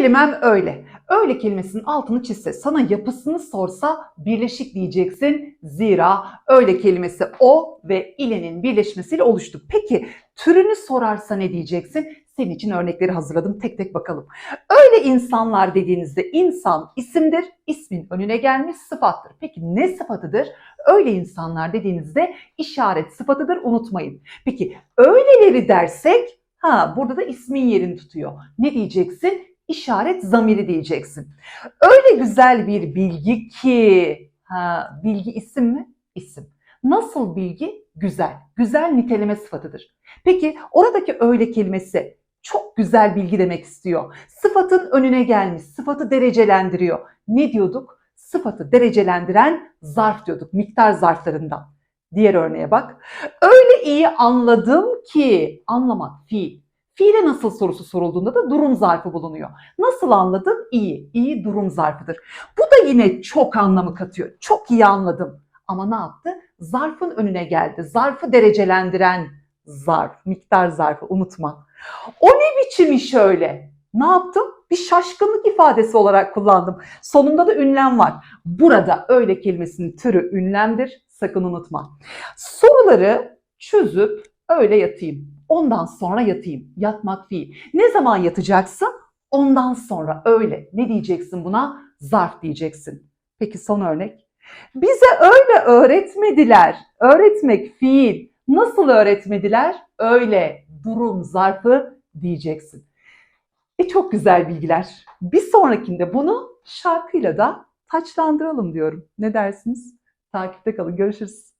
Kelimem öyle. Öyle kelimesinin altını çizse, sana yapısını sorsa birleşik diyeceksin. Zira öyle kelimesi o ve ilenin birleşmesiyle oluştu. Peki türünü sorarsa ne diyeceksin? Senin için örnekleri hazırladım. Tek tek bakalım. Öyle insanlar dediğinizde insan isimdir, ismin önüne gelmiş sıfattır. Peki ne sıfatıdır? Öyle insanlar dediğinizde işaret sıfatıdır unutmayın. Peki öyleleri dersek ha burada da ismin yerini tutuyor. Ne diyeceksin? İşaret zamiri diyeceksin. Öyle güzel bir bilgi ki ha bilgi isim mi? İsim. Nasıl bilgi? Güzel. Güzel niteleme sıfatıdır. Peki oradaki öyle kelimesi çok güzel bilgi demek istiyor. Sıfatın önüne gelmiş, sıfatı derecelendiriyor. Ne diyorduk? Sıfatı derecelendiren zarf diyorduk, miktar zarflarından. Diğer örneğe bak. Öyle iyi anladım ki, anlamak fiil. Fiile nasıl sorusu sorulduğunda da durum zarfı bulunuyor. Nasıl anladım? İyi. İyi durum zarfıdır. Bu da yine çok anlamı katıyor. Çok iyi anladım. Ama ne yaptı? Zarfın önüne geldi. Zarfı derecelendiren zarf, miktar zarfı unutma. O ne biçim iş öyle? Ne yaptım? Bir şaşkınlık ifadesi olarak kullandım. Sonunda da ünlem var. Burada öyle kelimesinin türü ünlemdir. Sakın unutma. Soruları çözüp öyle yatayım. Ondan sonra yatayım. Yatmak fiil. Ne zaman yatacaksın? Ondan sonra öyle. Ne diyeceksin buna? Zarf diyeceksin. Peki son örnek. Bize öyle öğretmediler. Öğretmek fiil. Nasıl öğretmediler? Öyle durum zarfı diyeceksin. E çok güzel bilgiler. Bir sonrakinde bunu şarkıyla da taçlandıralım diyorum. Ne dersiniz? Takipte kalın. Görüşürüz.